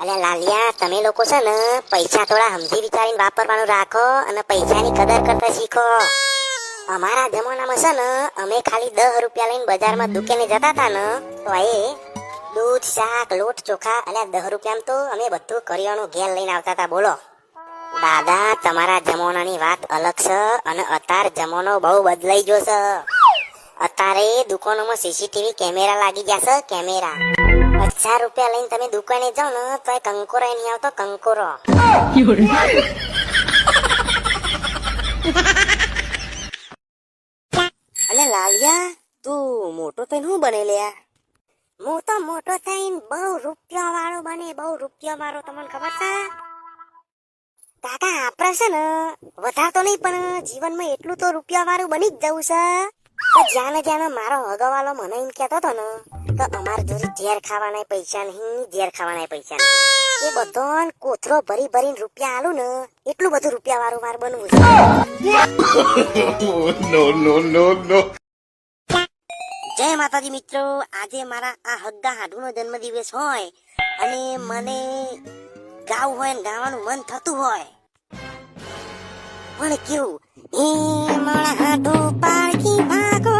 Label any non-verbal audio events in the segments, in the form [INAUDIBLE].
અલ્યા લાલિયા, તમે લોકો છે ને પૈસા થોડા સમજી વિચારીને વાપરવાનું રાખો અને પૈસાની કદર કરતા શીખો. અમારા જમાનામાં છે ને અમે ખાલી દસ રૂપિયા લઈને બજારમાં દુકાને જતા હતા ને, તો એ દૂધ, શાક, લોટ, ચોખા, અલ્યા દસ રૂપિયામાં તો અમે બધું કરિયાણું ઘેર લઈને આવતા હતા, બોલો. દાદા, તમારા જમાનાની વાત અલગ છે અને અત્યાર જમાનો બહુ બદલાઈ ગયો છે. અત્યારે દુકાનોમાં સીસીટીવી કેમેરા લાગી ગયા છે, કેમેરા. પચાસ રૂપિયા લઈને તમે દુકાને જાઓ ને તો એ કંકોરો નહીં આવતો, કંકોરો. અને લાલિયા, તું મોટો થઈને શું બને લ્યા હું તો મોટો થઈને બહુ રૂપિયા વાળો બને, બહુ રૂપિયા વાળો તમને ખબર છે? કાકા, આપણે છે ને વધારે તો નહીં, પણ જીવનમાં એટલું તો રૂપિયા વાળું બની જ જવું છે. જ્યાં ને જ્યાં મારો હગવાલો મને એમ કહેતો હતો ને કે અમાર જોડે ઝેર ખાવાના પૈસા નહીં ઝેર ખાવાના પૈસા નહીં. એ બધો કોથરો ભરી ભરીને રૂપિયા આલું ને એટલું બધું રૂપિયા વાળું મારે બનવું છે. [LAUGHS] જય માતાજી મિત્રો આજે મારા આ હગ્ગા હાડુનો જન્મદિવસ હોય અને મને ગાવું હોય ને ગાવાનું મન થતું હોય. પણ કેવું? એ મારા હાડુ પારકી ભાગોળામાં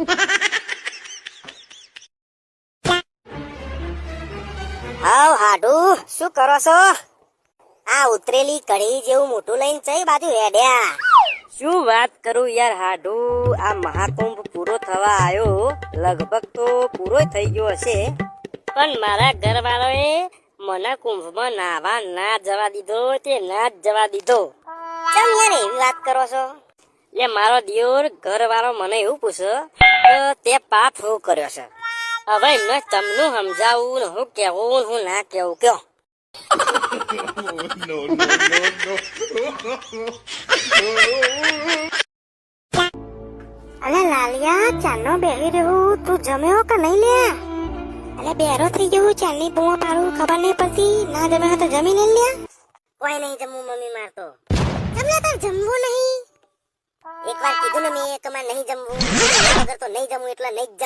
[LAUGHS] હાવ હાડુ, શું કરો છો? આ ઉતરેલી કઢી જેવું મોટું લઈને ચઈ બાજુ હેડ્યા. શું વાત કરું યાર હાડુ, આ મહાકુંભ પૂરો થવા આવ્યો લગભગ તો પૂરો થઈ ગયો હશે. પણ મારા ઘરવાળાએ મને કુંભમાં નાવા ના જવા દીધો તે ના જ જવા દીધો? કેમ યાર એવી વાત કરો છો? એ મારો દિયોર ઘરવાળો મને એવું પૂછે કે તે પાપ હું કર્યો છે? હવે એમને તમનું સમજાવું ને હું કેવું હું ના કેવું કયો. અલે લાલિયા ચાનો બેહી રહ્યું તું જમ્યો કે નહીં લે અલે બેરો થઈ ગયો ચાની બૂમો પાડું ખબર નહીં પડતી ના જમ્યો તો જમી લે લ્યા. કોઈ નહીં જમવું મમ્મી મારતો. જમલા તાર જમવું નહીં. એકવાર કીધું ને મેં કે નહીં જમવું. વગર તો નહીં જમવું એટલે નહીં જ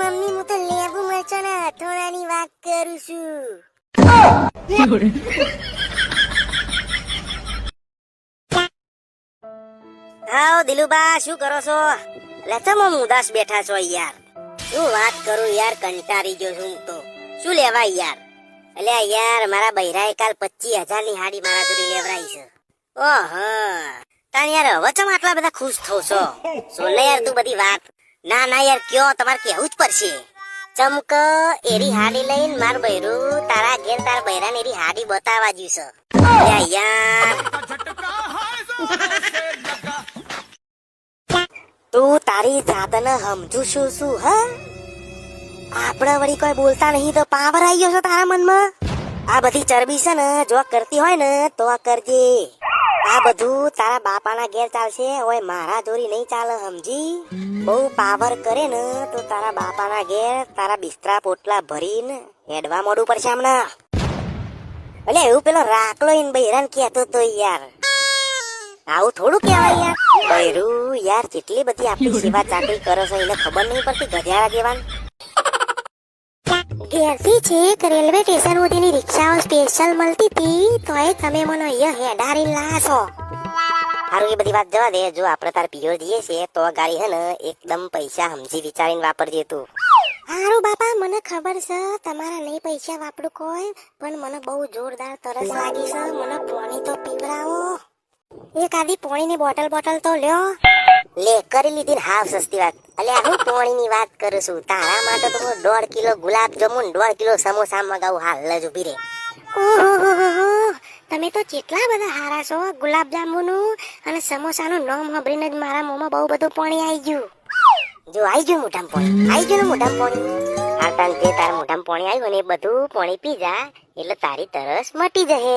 મમ્મી હું તો લેબુ મરચાના હથોડાની વાત કરું છું. 有人，હાઉ દિલુબા શું કરો છો? લે ઉદાસ બેઠા છો યાર. શું વાત કરું યાર, કંટાળી ગયો છું તો. શું લેવા યાર? અલ્યા યાર, મારા બૈરાએ કાલ પચીસ હજારની હાડી મારા જોડી લેવરાઈ છે. ઓહ, તાણ યાર હવે ચમ આટલા બધા ખુશ થો છો? સોલે યાર તું બધી વાત? ના ના યાર, કયો? તમારે કેવું જ પડશે. ચમક, એરી હાડી લઈને માર બૈરું, તારા ઘેર તારા બૈરાને એરી હાડી બતાવા જ્યું છે. યાર. તું તારી જાતને સમજુ છું શું, હ? આપણે વળી કોઈ બોલતા નહીં તો પાવર આવી ગયો છે તારા મનમાં? આ બધી ચરબી છે ને, જો કરતી હોય ને, તો આ કરજે. આ બધું તારા બાપાના ઘેર ચાલશે. ઓય, મારા જોરી નહીં ચાલે, સમજી? બહુ પાવર કરે ને, તો તારા બાપાના ઘેર તારા બિસ્તરા પોટલા ભરીને હેડવા મોડું પડશે હમણાં. એટલે એવું પેલો રાખલો ઇન બૈરાન કહેતો તો યાર. આવું થોડું કહેવાય યાર. બૈરું યાર કેટલી બધી આપણી સેવા ચાકરી કરો છો એને ખબર નહીં પડતી ગધેડા જેવાન. ઘેરથી છેક રેલવે સ્ટેશન સુધીની રિક્ષાઓ સ્પેશિયલ મળતી હતી તોય તમે મને અહીંયા હેડારી લાશો. સારું એ બધી વાત જવા દે. જો આપણે તાર પીઓ જઈએ છીએ તો ગાડી હે ને એકદમ પૈસા સમજી વિચારીને વાપરજે તું. હારું બાપા મને ખબર છે તમારા નહીં પૈસા વાપરું કોઈ પણ મને બહુ જોરદાર તરસ લાગી છે મને પાણી તો પીવડાવો. એક આદી પાણીની બોટલ બોટલ તો લ્યો. લે કરી લીધી હાવ સસ્તી વાત. અલે હું પાણીની વાત કરું છું? તારા માટે તો હું દોઢ કિલો ગુલાબ જામુન દોઢ કિલો સમોસા મગાવું હાલ જ ઊભી રે. તમે તો કેટલા બધા હારા છો ગુલાબ જાંબુનું અને સમોસાનું નામ સાંભળીને જ મારા મોંમાં બહુ બધું પાણી આવી ગયું. જો આવી ગયું મોઢામાં પાણી. આવી ગયું મોઢામાં પાણી. આ તન જે તારા મોઢામાં પાણી આવ્યું ને એ બધું પાણી પી જા એટલે તારી તરસ મટી જશે.